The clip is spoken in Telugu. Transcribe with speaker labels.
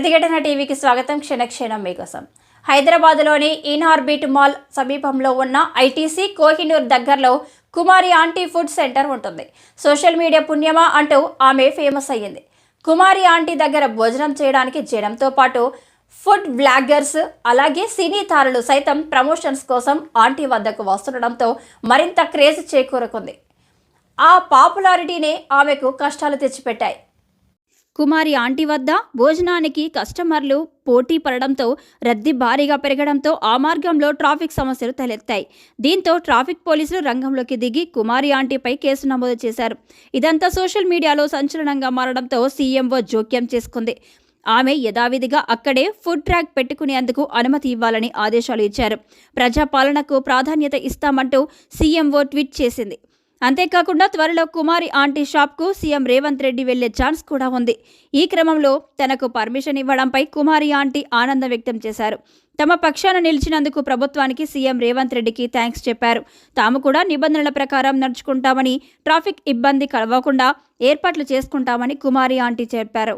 Speaker 1: ప్రతిఘటన టీవీకి స్వాగతం. క్షణక్షణం మీకోసం. హైదరాబాద్లోని ఇన్ఆర్బిట్ మాల్ సమీపంలో ఉన్న ఐటీసీ కోహినూర్ దగ్గరలో కుమారి ఆంటీ ఫుడ్ సెంటర్ ఉంటుంది. సోషల్ మీడియా పుణ్యమా అంటూ ఆమె ఫేమస్ అయ్యింది. కుమారి ఆంటీ దగ్గర భోజనం చేయడానికి చేయడంతో పాటు ఫుడ్ బ్లాగర్స్ అలాగే సినీ తారలు సైతం ప్రమోషన్స్ కోసం ఆంటీ వద్దకు వస్తుండడంతో మరింత క్రేజ్ చేకూరుకుంది. ఆ పాపులారిటీనే ఆమెకు కష్టాలు తెచ్చిపెట్టాయి. కుమారి ఆంటీ వద్ద భోజనానికి కస్టమర్లు పోటీ పడడంతో రద్దీ భారీగా పెరగడంతో ఆ మార్గంలో ట్రాఫిక్ సమస్యలు తలెత్తాయి. దీంతో ట్రాఫిక్ పోలీసులు రంగంలోకి దిగి కుమారి ఆంటీపై కేసు నమోదు చేశారు. ఇదంతా సోషల్ మీడియాలో సంచలనంగా మారడంతో సీఎంఓ జోక్యం చేసుకుంది. ఆమె యథావిధిగా అక్కడే ఫుడ్ ట్రాక్ పెట్టుకునేందుకు అనుమతి ఇవ్వాలని ఆదేశాలు ఇచ్చారు. ప్రజాపాలనకు ప్రాధాన్యత ఇస్తామంటూ సీఎంఓ ట్వీట్ చేసింది. అంతేకాకుండా త్వరలో కుమారి ఆంటీ షాప్కు సీఎం రేవంత్ రెడ్డి వెళ్ళే ఛాన్స్ కూడా ఉంది. ఈ క్రమంలో తనకు పర్మిషన్ ఇవ్వడంపై కుమారి ఆంటీ ఆనందం వ్యక్తం చేశారు. తమ పక్షాన నిలిచినందుకు ప్రభుత్వానికి సీఎం రేవంత్ రెడ్డికి థ్యాంక్స్ చెప్పారు. తాము కూడా నిబంధనల ప్రకారం నడుచుకుంటామని ట్రాఫిక్ ఇబ్బంది కలవకుండా ఏర్పాట్లు చేసుకుంటామని కుమారి ఆంటీ చెప్పారు.